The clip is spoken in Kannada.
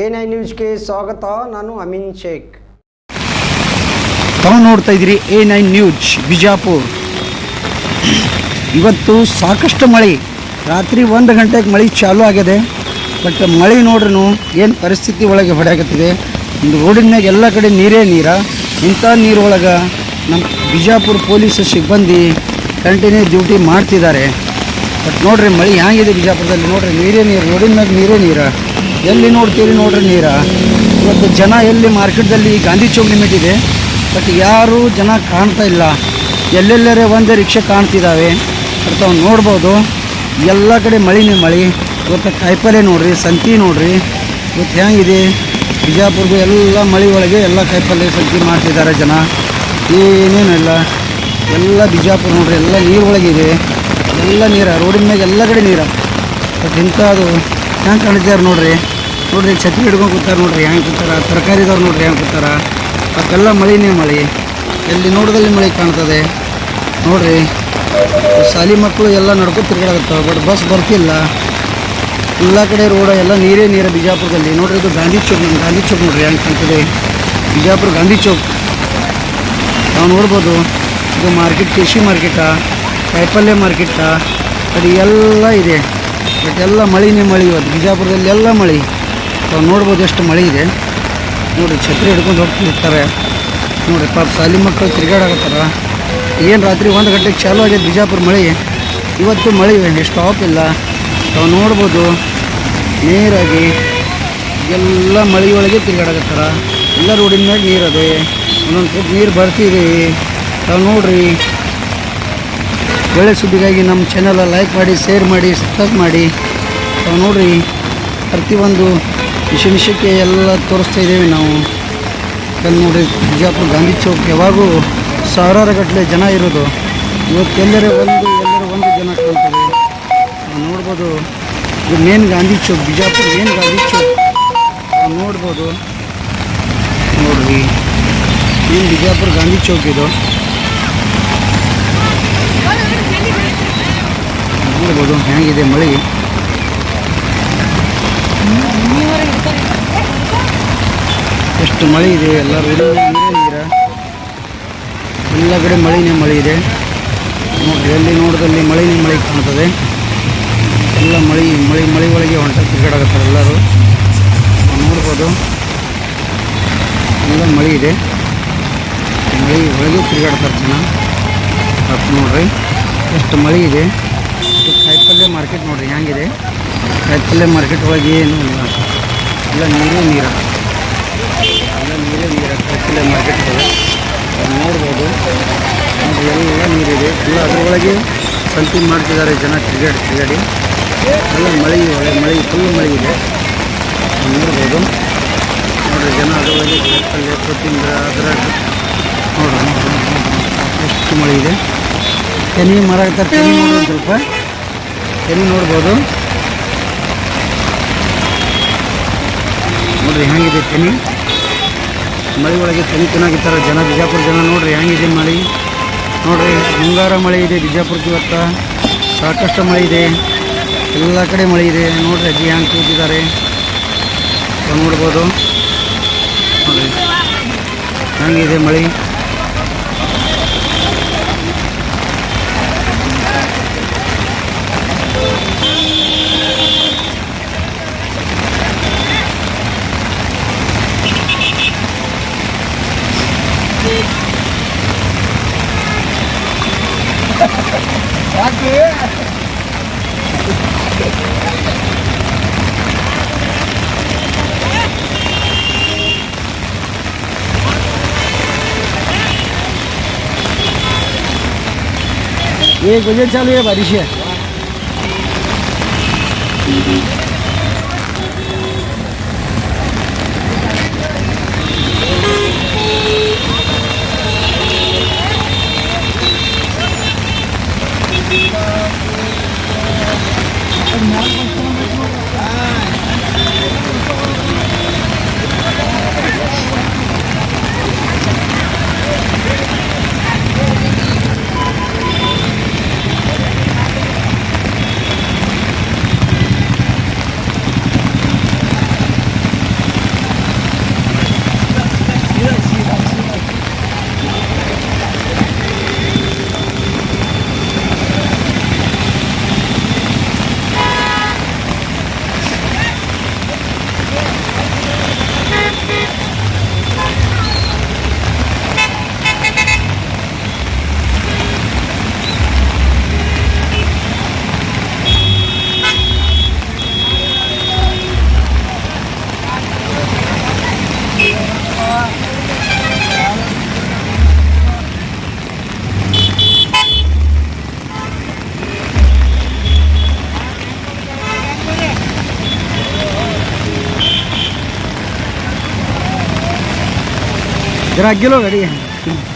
ಎನ್ ನ್ಯೂಸ್ ನ್ಯೂಸ್ಗೆ ಸ್ವಾಗತ, ನಾನು ಅಮೀನ್ ಶೇಖ್. ತಾವು ನೋಡ್ತಾ ಇದ್ದೀರಿ ಎ ನೈನ್ ನ್ಯೂಸ್, ಬಿಜಾಪುರ್. ಇವತ್ತು ಸಾಕಷ್ಟು ಮಳೆ. ರಾತ್ರಿ ಒಂದು ಗಂಟೆಗೆ ಮಳೆ ಚಾಲು ಆಗಿದೆ. ಬಟ್ ಮಳೆ ನೋಡ್ರೂ ಏನು ಪರಿಸ್ಥಿತಿ ಒಳಗೆ ಹೊಡೆಯಾಗುತ್ತಿದೆ ಒಂದು ರೋಡಿನ ಮ್ಯಾಗ ಎಲ್ಲ ಕಡೆ ನೀರೇ ನೀರ. ಇಂಥ ನೀರೊಳಗೆ ನಮ್ಮ ಬಿಜಾಪುರ ಪೊಲೀಸ್ ಸಿಬ್ಬಂದಿ ಕಂಟಿನ್ಯೂ ಡ್ಯೂಟಿ ಮಾಡ್ತಿದ್ದಾರೆ. ಬಟ್ ನೋಡ್ರಿ ಮಳೆ ಹ್ಯಾಂಗಿದೆ ಬಿಜಾಪುರದಲ್ಲಿ. ನೋಡ್ರಿ ನೀರೇ ನೀರು ರೋಡಿನ ಮ್ಯಾಗ ನೀರೇ ನೀರ. ಎಲ್ಲಿ ನೋಡ್ತೀರಿ ನೋಡ್ರಿ ನೀರ? ಇವತ್ತು ಜನ ಎಲ್ಲಿ ಮಾರ್ಕೆಟ್ದಲ್ಲಿ ಗಾಂಧಿ ಚೌಕ್ ಲಿಮಿಟ್ ಇದೆ ಬಟ್ ಯಾರೂ ಜನ ಕಾಣ್ತಾ ಇಲ್ಲ. ಎಲ್ಲೆಲ್ಲರೇ ಒಂದೇ ರಿಕ್ಷೆ ಕಾಣ್ತಿದ್ದಾವೆ ಅಂತ ನೋಡ್ಬೋದು, ಎಲ್ಲ ಕಡೆ ಮಳಿನೇ ಮಳೆ. ಇವತ್ತು ಕಾಯಿಪಲ್ಲೆ ನೋಡ್ರಿ, ಸಂತಿ ನೋಡ್ರಿ. ಇವತ್ತು ಹೆಂಗಿದೆ? ಬಿಜಾಪುರ್ಗೂ ಎಲ್ಲ ಮಳೆ ಒಳಗೆ ಎಲ್ಲ ಕಾಯಿಪಲ್ಲೆ ಸಂತಿ ಮಾಡ್ತಿದ್ದಾರೆ ಜನ. ಏನೇನಿಲ್ಲ. ಎಲ್ಲ ಬಿಜಾಪುರ ನೋಡ್ರಿ, ಎಲ್ಲ ನೀರು ಒಳಗಿದೆ. ಎಲ್ಲ ನೀರ, ರೋಡಿನ ಮ್ಯಾಗೆ ಎಲ್ಲ ಕಡೆ ನೀರ. ಬಟ್ ಇಂಥದ್ದು ಹೆಂಗೆ ಕಾಣ್ತಿದ್ದಾರೆ ನೋಡ್ರಿ? ನೋಡ್ರಿ ಛತ್ರಿ ಹಿಡ್ಕೊಂಡು ಕೂತಾರೆ ನೋಡ್ರಿ, ಹೆಂಗೆ ಕೂತಾರ? ತರಕಾರಿದವ್ರು ನೋಡ್ರಿ ಹೆಂಗೆ ಕೂತಾರ? ಅದಕ್ಕೆಲ್ಲ ಮಳೆನೇ ಮಳೆ. ಎಲ್ಲಿ ನೋಡದಲ್ಲಿ ಮಳೆ ಕಾಣ್ತದೆ. ನೋಡ್ರಿ ಶಾಲಿ ಮಕ್ಕಳು ಎಲ್ಲ ನಡ್ಕೊಂಡು ತಿರ್ಗಾಡಕತ್ತಾವ ಬಟ್ ಬಸ್ ಬರ್ತಿಲ್ಲ. ಎಲ್ಲ ಕಡೆ ರೋಡ, ಎಲ್ಲ ನೀರೇ ನೀರ ಬಿಜಾಪುರದಲ್ಲಿ. ನೋಡ್ರಿ, ಇದು ಗಾಂಧಿ ಚೌಕ್ ಗಾಂಧಿ ಚೌಕ್ ನೋಡ್ರಿ ಹೆಂಗೆ ಕಾಣ್ತದೆ. ಬಿಜಾಪುರ ಗಾಂಧಿ ಚೌಕ್. ನಾವು ನೋಡ್ಬೋದು, ಇದು ಮಾರ್ಕೆಟ್, ಕೃಷಿ ಮಾರ್ಕೆಟಾ ಕಾಯಿಪಲ್ಯ ಮಾರ್ಕೆಟಾ. ಅದು ಎಲ್ಲ ಇದೆ. ಬಟ್ ಎಲ್ಲ ಮಳೆನೇ ಮಳೆ ಇವತ್ತು. ಬಿಜಾಪುರದಲ್ಲಿ ಎಲ್ಲ ಮಳೆ. ನಾವು ನೋಡ್ಬೋದು ಎಷ್ಟು ಮಳೆ ಇದೆ. ನೋಡಿರಿ ಛತ್ರಿ ಹಿಡ್ಕೊಂಡು ಹೋಗ್ತಿರ್ತಾರೆ ನೋಡಿರಿ ಪಾಪ ಶಾಲಿ ಮಕ್ಕಳು ತಿರುಗಾಡಕತ್ತಾರ ಏನು ರಾತ್ರಿ ಒಂದು ಗಂಟೆಗೆ ಚಾಲು ಆಗಿದೆ ಬಿಜಾಪುರ ಮಳೆ? ಇವತ್ತು ಮಳೆ ಸ್ಟಾಪ್ ಇಲ್ಲ. ತಾವು ನೋಡ್ಬೋದು, ನೀರಾಗಿ ಎಲ್ಲ ಮಳೆ ಒಳಗೆ ತಿರುಗಾಡಕತ್ತಾರ ಎಲ್ಲ ರೋಡಿನ ಮೇಲೆ ನೀರು ಅದೇ. ಒಂದೊಂದು ಸ್ವಲ್ಪ ನೀರು ಬರ್ತಿದೆ. ತಾವು ನೋಡ್ರಿ. ಒಳ್ಳೆ ಸುದ್ದಿಗಾಗಿ ನಮ್ಮ ಚಾನಲ್ ಲೈಕ್ ಮಾಡಿ ಶೇರ್ ಮಾಡಿ ಸಬ್ಸ್ಕ್ರೈಬ್ ಮಾಡಿ. ತಾವು ನೋಡ್ರಿ, ಪ್ರತಿಯೊಂದು ವಿಷ ಮಿಷಕ್ಕೆ ಎಲ್ಲ ತೋರಿಸ್ತಾ ಇದ್ದೀವಿ ನಾವು. ಅಲ್ಲಿ ನೋಡಿರಿ ಬಿಜಾಪುರ ಗಾಂಧಿ ಚೌಕ್ ಯಾವಾಗೂ ಸಾವಿರಾರು ಗಟ್ಟಲೆ ಜನ ಇರೋದು. ಇವತ್ತು ಎಲ್ಲರೇ ಒಂದು, ಎಲ್ಲರೂ ಒಂದು ಜನ ಕಾಣ್ತದೆ. ನೋಡ್ಬೋದು, ಇದು ಮೇನ್ ಗಾಂಧಿ ಚೌಕ್, ಬಿಜಾಪುರ ಮೇನ್ ಗಾಂಧಿ ಚೌಕ್. ನೋಡ್ಬೋದು. ನೋಡ್ರಿ ಮೇನ್ ಬಿಜಾಪುರ ಗಾಂಧಿ ಚೌಕ್ ಇದು. ನೋಡ್ಬೋದು, ಹೇಗಿದೆ ಮಳೆ? ಎಷ್ಟು ಮಳೆ ಇದೆ ಎಲ್ಲ ಎಲ್ಲ ಕಡೆ ಮಳೆನೇ ಮಳೆ ಇದೆ. ನೋಡ್ರಿ ಎಲ್ಲಿ ನೋಡಿದಲ್ಲಿ ಮಳೆನೇ ಮಳೆ ಕಾಣ್ತದೆ. ಎಲ್ಲ ಮಳೆ ಮಳೆ ಮಳೆ ಒಳಗೆ ಹೊಂಟ ತಿರುಗಾಡಕತ್ತಾರೆ ಎಲ್ಲರೂ. ನೋಡ್ಬೋದು. ಎಲ್ಲ ಮಳೆ ಇದೆ. ಮಳೆ ಒಳಗೆ ತಿರುಗಾಡ್ತಾರೆ ಜನ. ನೋಡ್ರಿ. ಎಷ್ಟು ಮಳೆ ಇದು. ಕಾಯಿಪಲ್ಯ ಮಾರ್ಕೆಟ್ ನೋಡ್ರಿ, ಹೆಂಗಿದೆ? ಕತ್ತಲೆ ಮಾರ್ಕೆಟ್ ಒಳಗೆ ಏನು ಇಲ್ಲ. ಎಲ್ಲ ನೀರೇ, ನೀರ. ಎಲ್ಲ ನೀರೇ, ನೀರ. ಕತ್ತಲೆ ಮಾರ್ಕೆಟ್ ನೋಡ್ಬೋದು. ಎಲ್ಲ ನೀರಿದೆ. ಎಲ್ಲ ಅದರೊಳಗೆ ಸಂತಿ ಮಾಡ್ತಿದ್ದಾರೆ ಜನ ಕ್ರಿಕೆಟ್ ಕ್ರಿಕೆಟಿ ಎಲ್ಲ ಮಳೆ ಒಳಗೆ ಮಳೆ ಫುಲ್ ಮಳೆ ಇದೆ. ನೋಡ್ಬೋದು. ನೋಡ್ರಿ, ಜನ ಅದರೊಳಗೆ ಕತ್ತಲೆ ಕೊತ್ತಿಂದ್ರ ಅದರ ನೋಡ್ರಿ ಎಷ್ಟು ಮಳೆ ಇದೆ. ತೆನಿ ಮರ ಸ್ವಲ್ಪ. ತೆನಿ ನೋಡ್ಬೋದು? ನೋಡ್ರಿ ಹೆಂಗಿದೆ ತೆನಿ. ಮಳೆ ಒಳಗೆ ತೆನಿ ತಿನ್ನಾಗಿರ್ತಾರೆ ಜನ ಬಿಜಾಪುರ ಜನ ನೋಡ್ರಿ ಹೆಂಗಿದೆ ಮಳೆ. ನೋಡ್ರಿ ಮುಂಗಾರ ಮಳೆ ಇದೆ ಬಿಜಾಪುರಕ್ಕೆ ಇವತ್ತು. ಸಾಕಷ್ಟು ಮಳೆ ಇದೆ. ಎಲ್ಲ ಕಡೆ ಮಳೆ ಇದೆ. ನೋಡ್ರಿ ಅಜ್ಜಿ ಹೆಂಗೆ ಕೂತಿದ್ದಾರೆ. ನೋಡ್ಬೋದು. ನೋಡ್ರಿ. ಹೆಂಗಿದೆ ಮಳೆ? એ ગુજર ચાલુ એ બારી છે. जरा गिलो घड़ी है